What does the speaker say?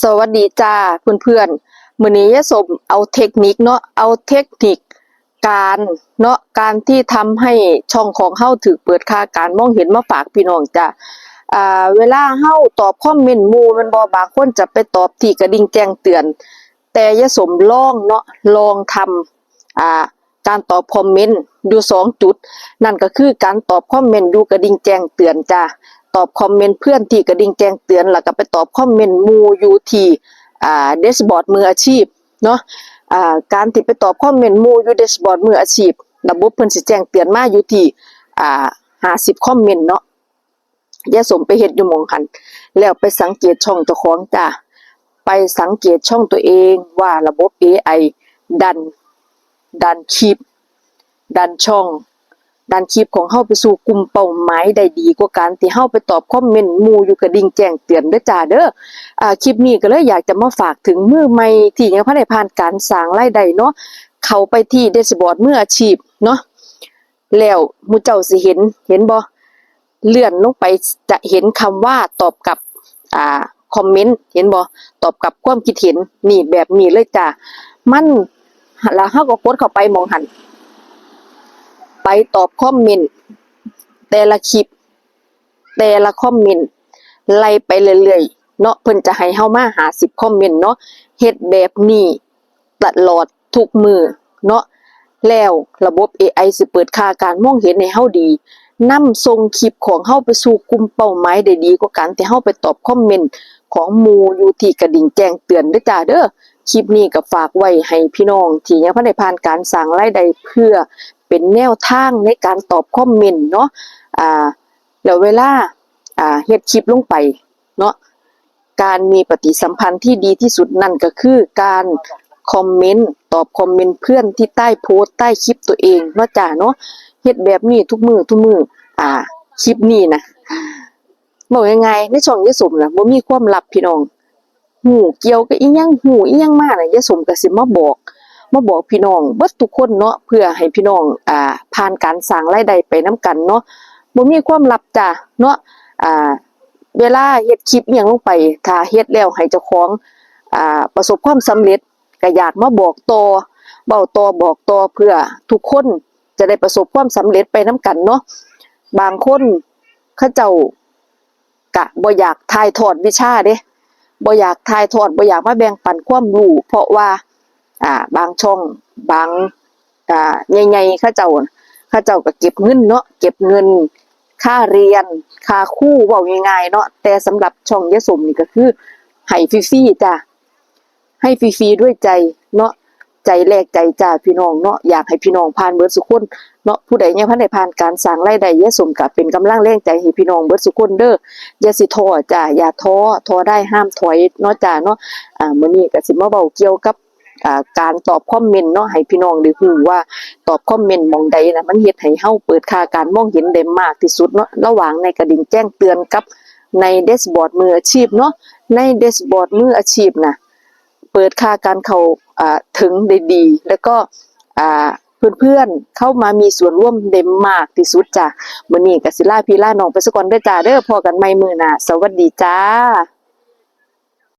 สวัสดีจ้าเพื่อนๆมื้อนี้ยสมเอาเทคนิคเนาะเอาเทคนิคการเนาะการที่ทำให้ช่องของเฮาถูกเปิดค่าการมองเห็นมาฝากพี่น้องจ้าอ่าเวลาเฮาตอบคอมเมนต์มูมันบ่บางคนจะไปตอบที่กระดิ่งแจ้งเตือน แต่ยายสมลองเนาะลองทำอ่าการตอบคอมเมนต์อยู่สองจุด นั่นก็คือการตอบคอมเมนต์ดูกระดิ่งแจ้งเตือนจ้า ตอบคอมเมนต์เพื่อนที่กระดิ่งแจ้งเตือนแล้วก็ไปตอบคอมเมนต์หมู่อยู่ที่อ่าเดชบอร์ดมืออาชีพเนาะอ่าการที่ไปตอบคอมเมนต์หมู่อยู่เดชบอร์ดมืออาชีพ ระบบเพิ่นสิแจ้งเตือนมาอยู่ที่อ่า50คอมเมนต์เนาะอย่าสมไปเฮ็ดอยู่หมองหัน แล้วไปสังเกตช่องเจ้าของจ้าไปสังเกตช่องตัวเองว่าระบบ AI ดัน ดันคลิป ดันช่อง ดันคลิปของเฮาไปสู่กลุ่มเป้าหมายได้ดีกว่าการที่เฮาไปตอบคอมเมนต์หมู่อยู่กระดิ่งแจ้งเตือนเด้อจ้าเด้ออ่าคลิปนี้ก็เลยอยากจะมาฝากถึงมือใหม่ที่ยังบ่ได้ผ่านการสร้างรายได้เนาะเข้าไปที่เดชบอร์ดมืออาชีพเนาะแล้วมูเจ้าสิเห็นเห็นบ่เลื่อนลงไปจะเห็นคำว่าตอบกับอ่าคอมเมนต์เห็นบ่ตอบกับความคิดเห็นนี่แบบนี้เลยจ้ามันแล้วเฮาก็กดเข้าไปมองหัน ไปตอบคอมเมนต์แต่ละคลิป แต่ละคอมเมนต์ไล่ไปเรื่อยๆเนาะเพิ่นจะให้เฮามา50คอมเมนต์เนาะเฮ็ดแบบนี้ตลอดทุกมือเนาะแล้วระบบ AI สิเปิดค่าการมองเห็นให้เฮาดีนำส่งคลิปของเฮาไปสู่กลุ่มเป้าหมายได้ดีกว่าการที่เฮาไปตอบคอมเมนต์ของหมู่อยู่ที่กระดิ่งแจ้งเตือนด้อจ้าเด้อคลิปนี้ก็ฝากไว้ให้พี่น้องที่ยังบ่ได้ผ่านการสร้างรายได้เพื่อ เป็นแนวทางในการตอบคอมเมนต์เนาะอ่าแล้วเวลาอ่าเฮ็ดคลิปลงไปเนาะการมีปฏิสัมพันธ์ที่ดีที่สุดนั่นก็คือการคอมเมนต์ตอบคอมเมนต์เพื่อนที่ใต้โพสต์ใต้คลิปตัวเองเนาะจ้าเนาะเฮ็ดแบบนี้ทุกมือทุกมืออ่าคลิปนี้นะบอกยังไงในช่องยายสมน่ะบ่มีความลับพี่น้องหูเกี่ยวกับอีหยังหูอีหยังมาน่ะยายสมก็สิมาบอก มาบอกพี่น้องเบิดทุกคนเนาะเพื่อให้พี่น้องอ่าผ่านการสร้างรายได้ไปนํกันเนาะบ่มีความลับจ้ะเนาะอ่าเวลาเฮ็ดคลิปอียังลงไปถ้าเฮ็ดแล้วให้เจ้าของอ่าประสบความสำเร็จก็อยากมาบอกต่อเว้าต่อบอกต่อเพื่อทุกคนจะได้ประสบความสำเร็จไปนํกันเนาะบางคนเขาเจ้ากะบ่อยากถ่ายทอดวิชาเด้บ่อยากถ่ายทอดบ่อยากมาแบ่งปันความรู้เพราะว่า อ่า บางช่อง บางอ่าใหญ่ๆเขาเจ้าเขาเจ้าก็เก็บเงินเนาะเก็บเงิน ค่าเรียน ค่าคู่เว้าง่ายๆเนาะแต่สำหรับช่องยะสมนี่ก็คือให้ฟรีๆจ้ะให้ฟรีๆด้วยใจเนาะใจแลกใจจ้าพี่น้องเนาะอยากให้พี่น้องผ่านเบิดสุคนเนาะผู้ใดยังพันได้ผ่านการสร้างรายได้ยสมก็เป็นกำลังแรงใจให้พี่น้องเบิดสุคนเด้ออย่าสิท้อจ้ะอย่าท้อท้อได้ห้ามถอยเนาะจ้าเนาะอ่ามื้อนี้ก็สิมาเว้าเกี่ยวกับ การตอบคอมเมนต์เนาะให้พี่น้องได้ฮู้ว่าตอบคอมเมนต์มองใดนะมันเฮ็ดให้เฮาเปิดค่าการมองเห็นได้มากที่สุดเนาะระหว่างในกระดิ่งแจ้งเตือนกับในเดชบอร์ดมืออาชีพเนาะในเดชบอร์ดมืออาชีพนะเปิดค่าการเข้าอ่าถึงได้ดี แล้วก็เพื่อนๆเข้ามามีส่วนร่วมได้มากที่สุดจ้ะมื้อนี้ก็สิลาพี่ลาน้องไปซะก่อนเด้อจ้าเด้อพอกันใหม่มื้อหน้าสวัสดีจ้า